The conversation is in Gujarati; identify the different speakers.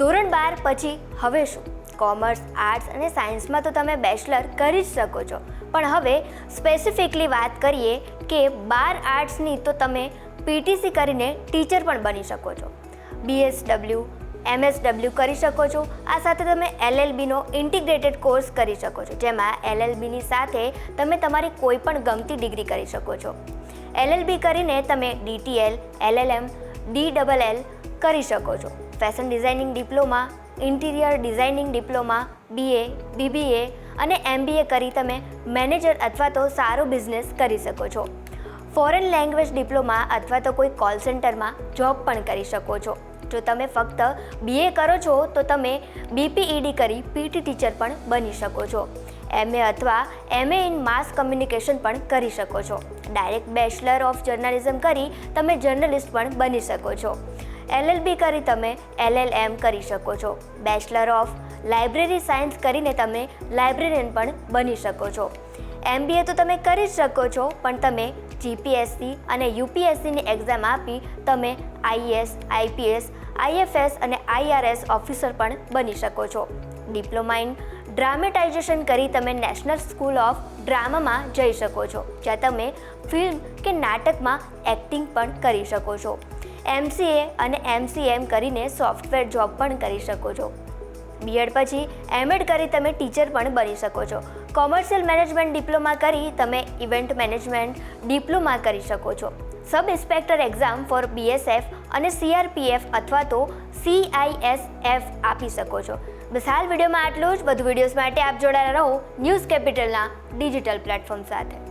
Speaker 1: ધોરણ બાર પછી હવે શું? કોમર્સ આર્ટ્સ અને સાયન્સમાં તો તમે બેચલર કરી જ શકો છો. પણ હવે સ્પેસિફિકલી વાત કરીએ કે બાર આર્ટ્સની તો તમે પીટીસી કરીને ટીચર પણ બની શકો છો. બીએસડબલ્યુ એમએસડબલ્યુ કરી શકો છો. આ સાથે તમે એલએલબીનો ઇન્ટિગ્રેટેડ કોર્સ કરી શકો છો. જેમાં એલએલબીની સાથે તમે તમારી કોઈ પણ ગમતી ડિગ્રી કરી શકો છો. એલએલબી કરીને તમે DTL LLM D double L કરી શકો છો. Fashion designing diploma interior designing diploma BA BBA અને એમબીએ કરી તમે મેનેજર અથવા તો સારો બિઝનેસ કરી શકો છો. ફોરેન લેંગ્વેજ ડિપ્લોમા અથવા તો કોઈ કોલ સેન્ટરમાં જોબ પણ કરી શકો છો. જો તમે ફક્ત બીએ કરો છો, તો તમે બીપીઈડી કરી પીટી ટીચર પણ બની શકો છો. એમએ અથવા એમએ ઇન માસ કમ્યુનિકેશન પણ કરી શકો છો. ડાયરેક્ટ બેચલર ઓફ જર્નાલિઝમ કરી તમે જર્નલિસ્ટ પણ બની શકો છો. એલએલબી કરી તમે એલએલએમ કરી શકો છો. બેચલર ઓફ લાઇબ્રેરી સાયન્સ કરીને તમે લાઇબ્રેરિયન પણ બની શકો છો. એમબીએ તો તમે કરી જ શકો છો, પણ તમે જીપીએસસી અને યુપીએસસીની એક્ઝામ આપી તમે આઈએસ આઈપીએસ આઈએફએસ અને આઈઆરએસ ઓફિસર પણ બની શકો છો. ડિપ્લોમા ઇન ડ્રામેટાઇઝેશન કરી તમે નેશનલ સ્કૂલ ઓફ ડ્રામામાં જઈ શકો છો, જ્યાં તમે ફિલ્મ કે નાટકમાં એક્ટિંગ પણ કરી શકો છો. એમસીએ અને એમસીએમ કરીને સોફ્ટવેર જોબ પણ કરી શકો છો. બીએડ પછી એમએડ કરી તમે ટીચર પણ બની શકો છો. કોમર્શિયલ મેનેજમેન્ટ ડિપ્લોમા કરી તમે ઇવેન્ટ મેનેજમેન્ટ ડિપ્લોમા કરી શકો છો. Sub inspector exam for BSF અને સીઆરપીએફ અથવા તો સીઆઈએસએફ આપી શકો છો. બસ હાલ વિડીયોમાં આટલું જ. વધુ વિડીયોઝ માટે આપ જોડાયેલા રહો ન્યૂઝ કેપિટલના ડિજિટલ પ્લેટફોર્મ સાથે.